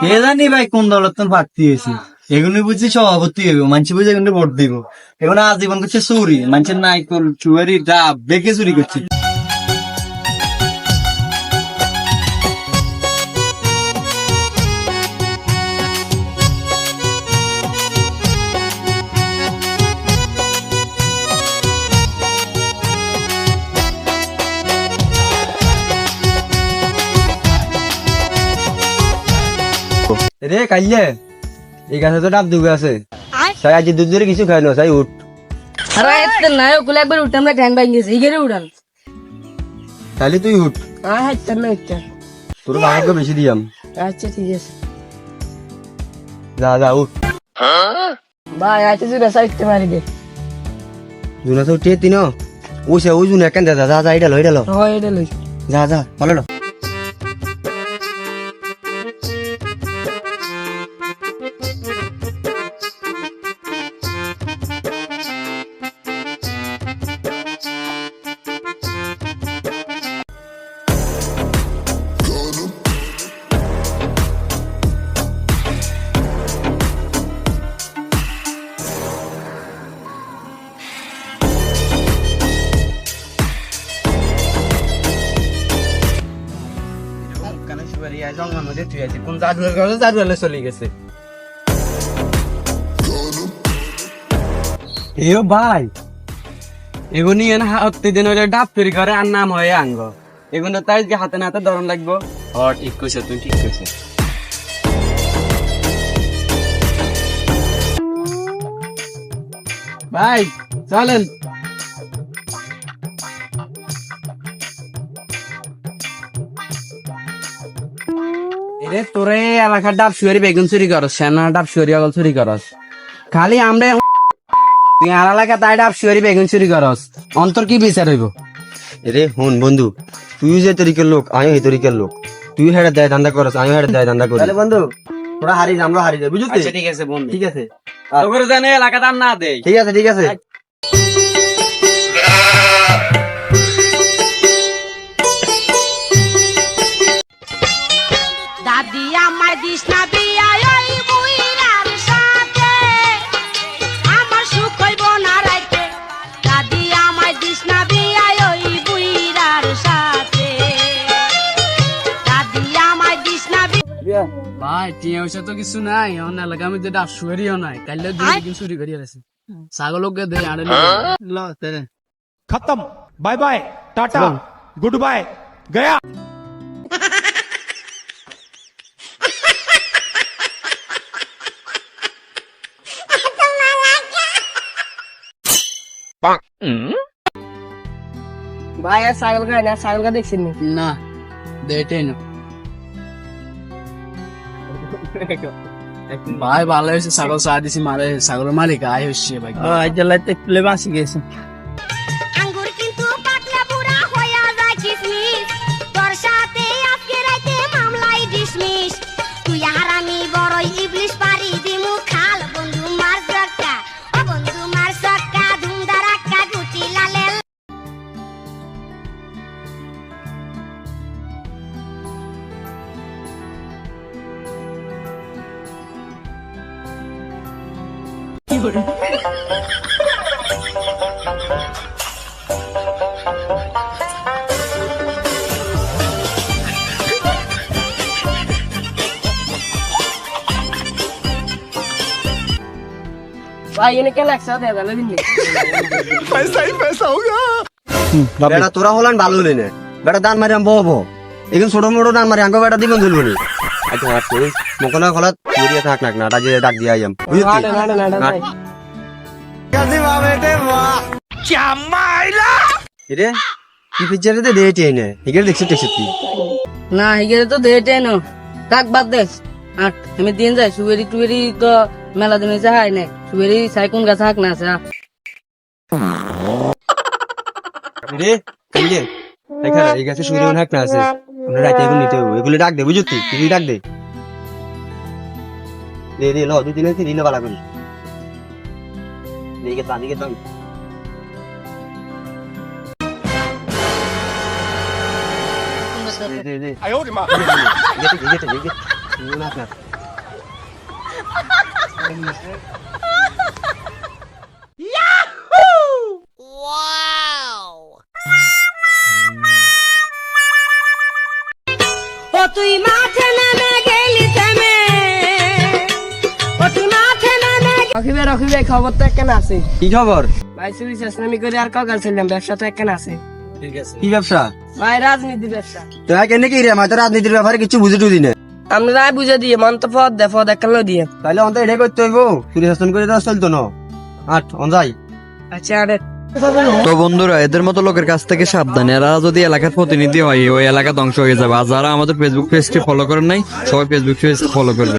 কে জানি ভাই কোন দলত প্রার্থী হয়েছে? এগুলো বুঝছি সভাপতি হইব। মানুষ বুঝে এগুলো ভোট দিব। এখন আজীবন করছে চুরি। মানুষের নাইকল চুয়ারি ডাব বেগে চুরি করছে। রে কাইলে এই গাছে তো ডাব দুবে আছে। সাই আজ দুধ ধরে কিছু খাই না সাই উঠ। আরে এতে নাই ওগুলো একবার উঠে আমরা ঠ্যাং ভাঙ গেছে ইগেরে উড়ান। তাহলে তুই উঠ। হ্যাঁ হাইতে না উঠতে তোর ভাগ্য বেশি দিয়াম। আচ্ছা ঠিক আছে। যা যা উঠ। ভাই জুড়ে সাইতে মারি দে জুনা তো উঠিয়ে তিন। ওই সে ওই জুনা কেন যা যা যা এটা লো এটা লো হয় এটা লই যা যা ভালো লো কোন জাদুয়ার ঘরে জাদুয়ালে চলে গেছে। এও ভাই এগুনি এন হাতে দিন হইলে ডাব তৈরি করে আর নাম হয় আঙ্গ। এগুলো তাই যে হাতে নাতে ধরন লাগবো। ও ঠিক কইছে তুই ঠিক কইছে। ভাই চলেন। এরে তোরে এলাকার ডাব শুয়ারি বেগুন চুরি করস সেনা ডাব শুয়ারি অগল চুরি করস। খালি আমরা তুই আর এলাকা তাই ডাব শুয়ারি বেগুন চুরি করস। অন্তর কি বিচার হইব? এরে হুন বন্ধু তুই যে তরিকের লোক আমিও এই তরিকের লোক। তুই হেডে দেয় ধান্দা করস আমিও হেডে দেয় ধান্দা করি। বন্ধু তোরা হারি আমরা হারি যাই বুঝলি? আচ্ছা ঠিক আছে বন্ধু। ঠিক আছে। তোকে জানে এলাকা দাম না দেই ঠিক আছে ঠিক আছে। ভাই টিয়া পয়সা তো কিছু নাই। অন্য এলাকা আমি যেটা শুয়েরিও নাই। কাইলে দুই দিন চুরি করি আছে ছাগলকে দে আড়ে ল। তেরে খতম। Bye bye tata. Good bye. গয়া। ভাই আর ছাগল খাই না? ছাগলকে দেখছেন না দেটাই না। ভাই ভালো হয়েছে ছাগল চা দিছি মারে ছাগলের মালিক আয় হচ্ছে ভাই। আজ জ্বালাইতে প্লে বাঁচি গেছে। ভাই এনে কেন একসাথে ভালো দিন বেটা তোরা হলান ভালো হলি না বেটা দান মারি আম্ব হব এখন ছোট মোটো দান মারি আঙ্গ বেটা দিবেন ধরবো নি আচ্ছা। হাট করি মকলা খলা চুরিয়া থাক নাক না রাজে ডাক দিয়ে আইয়াম। বুঝলি? রে? কি পিকচারে দে দেটি আইনে হিগের দেখছি দেখছি তুই। না হিগেরে তো দেটে নো থাক বাদ দে। আট আমি দিন যাই সুবেরি টুবেরি তো মেলা দিন সুবেরি গাছ হাক না রে এই গাছে না আছে। রাতে এগুলো নিতে হবে এগুলো ডাক দে বুঝলি তুই? ডাক দে। দে দে ল দুই দিন দিলে বালা করি। দিকে তান দিকে তান দে তুই মাঠে নেমে গেলি থেমে। ও তুই মাঠে নেমে রকিবে রকিবে খবর তো একখান আছে। কি খবর? ভাই চুরি চেষ্টামি করে আর কাকার ছিলাম ব্যবসা তো একখান আছে। কি ব্যবসা? ভাই রাজনীতি ব্যবসা। তো কেন কি রে আমি রাজনীতির ব্যাপারে কিছু বুঝে টুদি না। আমরা রায় বুঝে দিয়ে মন তো পদ দে একখান দিয়ে। তাহলে অন্ত এটাই করতে হইব চুরি শাসন করে তো চলতো না। আট অন যাই। আচ্ছা আরে। তো বন্ধুরা, এদের মতো লোকের কাছ থেকে সাবধান, এরা যদি এলাকার প্রতিনিধি হয়, ওই এলাকা ধ্বংস হয়ে যাবে। আর যারা আমাদের ফেসবুক পেজটি ফলো করেন নাই, সবাই ফেসবুক পেজ ফলো করবে।